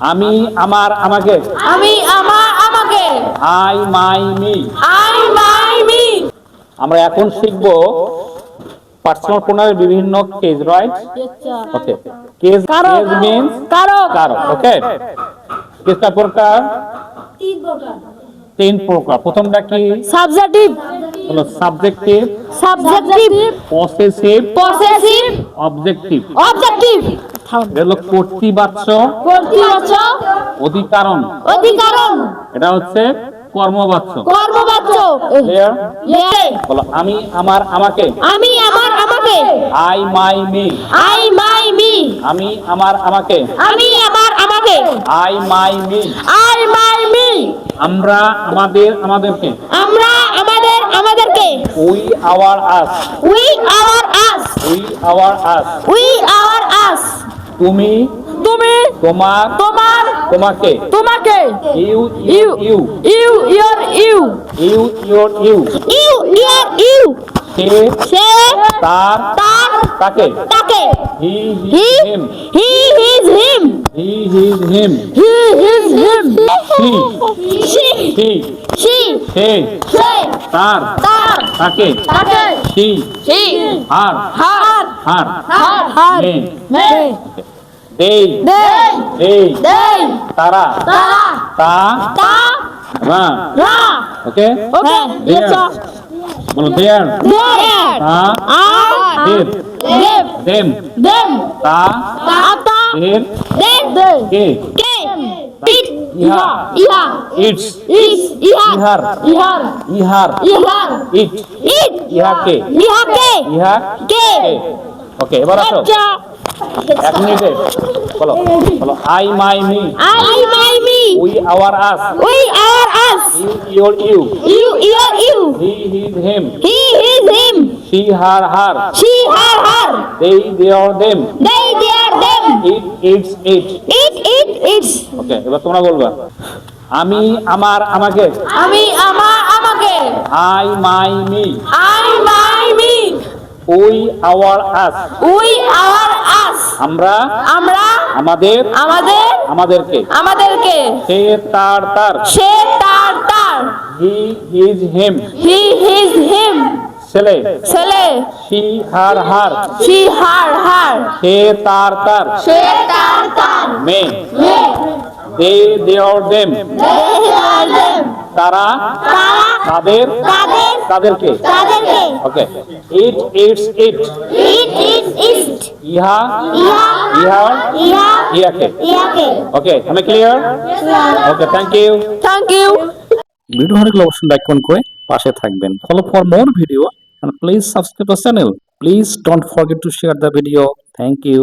আমি আমার আমাকে। আমি আমার আমাকে। I my me I my me আমরা এখন শিখব পার্সোনাল প্রোনাউনের বিভিন্ন কেস রাইট ওকে কারও কেস মিন্স কারও কারও ওকে কেসটা প্রকার তিন প্রকার। তিন প্রকার। প্রথমটা কি? সাবজেক্টিভ হলো subjective subjective possessive possessive objective objective হলো কর্তৃবাচ্য কর্তৃবাচক অধিকারণ। অধিকারণ। এটা হচ্ছে কর্মবাচ্য। কর্মবাচ্য। বলো আমি আমার আমাকে? আমি আমার আমাকে। I my me I my me আমি আমার আমাকে? আমি আমার আমাকে। I my me I my me আমরা আমাদের আমাদেরকে? আমরা আমাদের আমাদেরকে। We our us we our us we our us we our us তুমি? তুমি? তোমার? তোমার? তোমাকে? তোমাকে? You you you. You your you. You your you. You your you. সে সে তার তার তাকে। তাকে। He he him he his him he his him he his him C C C C সে তার তার তাকে। তাকে। সি সি হার হার হার হার হার মে মে দেই দেই দে তারা তারা তা তা রা রা ওকে ওকে বলো দেয়ার there তা are দেব live দেম them তা ata দের then they কে it ইহা iha ইটস is iha ইহার ihar ইহার ihar ইট it ইহাকে iha ke ইহা ke ওকে এবার আসো। এক মিনিটে বলো বলো I my me I my me we our us we are us you your you you your you he his him he his him she her her she her her they their them they their them it it's it it it it's okay এবার তোমরা বলবা আমি আমার আমাকে। আমি আমার আমাকে। I my me I my me we our us we our us? আমরা? আমরা? আমাদের? আমাদের? আমাদেরকে। আমাদেরকে। সে তার তার। সে তার তার। He his him he his him ছেলে। ছেলে। She her her she her her সে তার তার। সে তার তার। মেয়ে। মেয়ে। দে দেওয়ার দেম they her them তারা? তারা তাদের তাদের তাদেরকে? তাদেরকে। ওকে ইট ইটস ইট ইহা ইহা ইহা ইয়াকে ইয়াকে ওকে আমি clear okay thank you thank you video ভালো লাগলে অবশ্যই লাইক কমেন্ট করে পাশে থাকবেন। Follow for more video and please subscribe the channel. Please don't forget to share the video. Thank you.